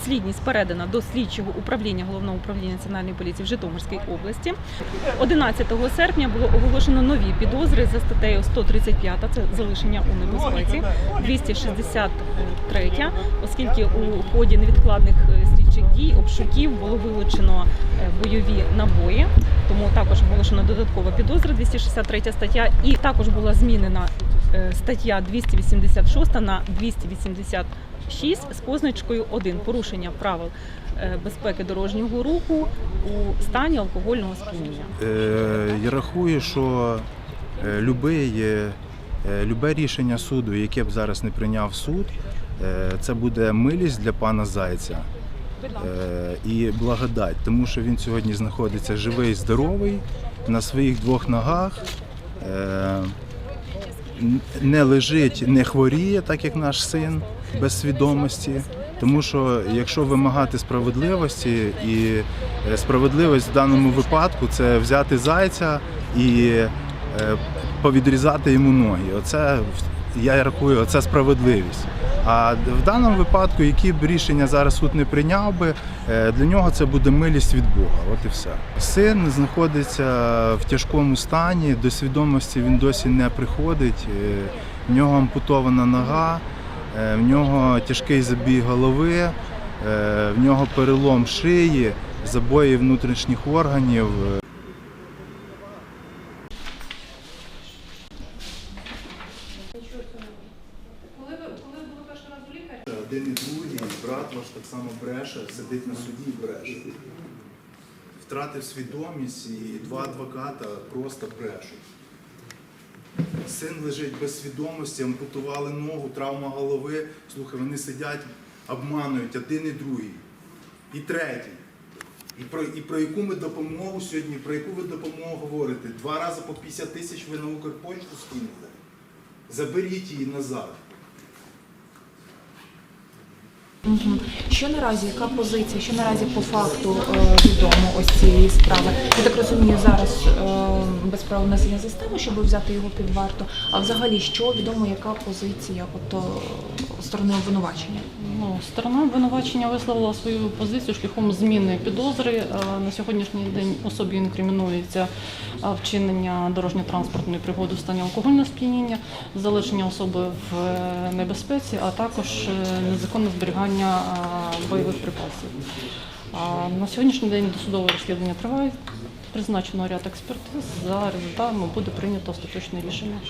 підслідність передана до слідчого управління головного управління національної поліції в Житомирській області. 11 серпня було оголошено нові підозри за статтею 135, це залишення у небезпеці, 263, оскільки у ході невідкладних е, слідчих дій обшуків було вилучено е, бойові набої. Тому також оголошено додаткова підозра 263 стаття, і також була змінена стаття 286 на 286 з позначкою 1 порушення правил е, безпеки дорожнього руху у стані алкогольного сп'яніння. Е, Я рахую, що е, любий, е, е, любе рішення суду, яке б зараз не прийняв суд, е, це буде милість для пана Зайця е, і благодать, тому що він сьогодні знаходиться живий, здоровий, на своїх двох ногах. Не лежить, не хворіє, так як наш син, без свідомості. Тому що якщо вимагати справедливості, і е, справедливість в даному випадку це взяти зайця і е, повідрізати йому ноги. Оце я рахую, це справедливість. А в даному випадку, які б рішення зараз суд не прийняв би, е, для нього це буде милість від Бога. От і все. Син знаходиться в тяжкому стані, до свідомості він досі не приходить. Е, В нього ампутована нога, е, в нього тяжкий забій голови, в нього перелом шиї, забої внутрішніх органів. Один і другий, брат ваш так само бреше, сидить на суді і бреше. Втратив свідомість і два адвоката просто брешуть. Син лежить без свідомості, ампутували ногу, травма голови. Слухай, вони сидять, обманують один і другий. І третій. І про, і про яку ми допомогу сьогодні, про яку ви допомогу говорите? Два рази по 50 тисяч ви на Укрпочту скинете. Заберіть її назад. Що наразі, яка позиція, що наразі по факту е, відомо ось цієї справи? Я так розумію, зараз е, без права внесення застави, щоб взяти його під варту. А взагалі, що відомо, яка позиція е, сторони обвинувачення? Ну, сторона обвинувачення висловила свою позицію шляхом зміни підозри. Е, На сьогоднішній день особі інкримінується е, вчинення дорожньо-транспортної пригоди в стані алкогольного сп'яніння, залишення особи в е, небезпеці, а також незаконне зберігання бойових припасів. На сьогоднішній день досудове розслідування триває. Призначено ряд експертиз. За результатами буде прийнято остаточне рішення.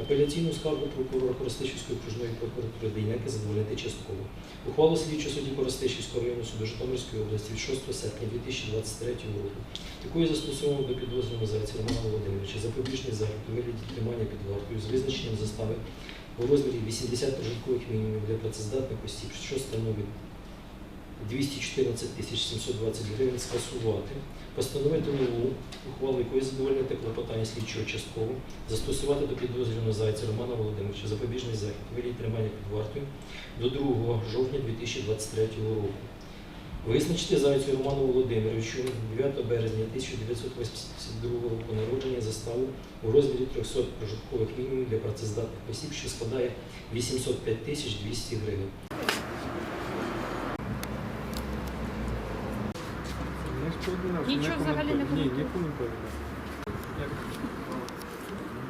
Апеляційну скаргу прокурора Коростишівської окружної прокуратури Дейнеки задовольнити частково. Ухвалу слідчого судді Коростишівського району суду Житомирської області від 6 серпня 2023 року, якою застосовано до підозрюваного Зайця Романа Володимировича запобіжний захід у вигляді тримання під вартою з визначенням застави у розмірі 80 прожиткових мінімумів для працездатних осіб, що становить 214 тисяч 720 гривень скасувати, постановити нову ухвалу, якої задовольнити клопотання слідчого частково, застосувати до підозрюваного зайця Романа Володимировича запобіжний захід у тримання під вартою до 2 жовтня 2023 року. Визначити зайцю Роману Володимировичу 9 березня 1982 року народження заставу у розмірі 300 прожиткових мінімумів для працездатних осіб, що складає 805 тисяч 200 гривень. Нічого взагалі не повідомляв.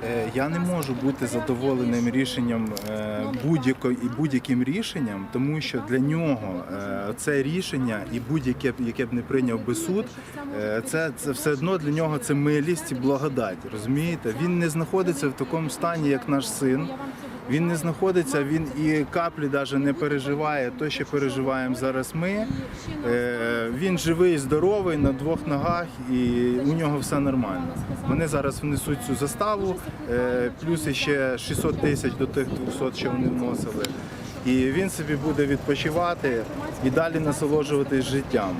Е, Я не можу бути задоволеним рішенням е, будь-яко і будь-яким рішенням, тому що для нього е, це рішення і будь-яке б- яке б не прийняв би суд, це, це все одно для нього це милість і благодать. Розумієте? Він не знаходиться в такому стані, як наш син. Він не знаходиться, він і каплі навіть не переживає те, що переживаємо зараз ми. Е, Він живий, здоровий на двох ногах, і у нього все нормально. Вони зараз внесуть цю заставу, е, плюс ще 600 тисяч до тих 200, що вони вносили. І він собі буде відпочивати і далі насолоджуватись життям.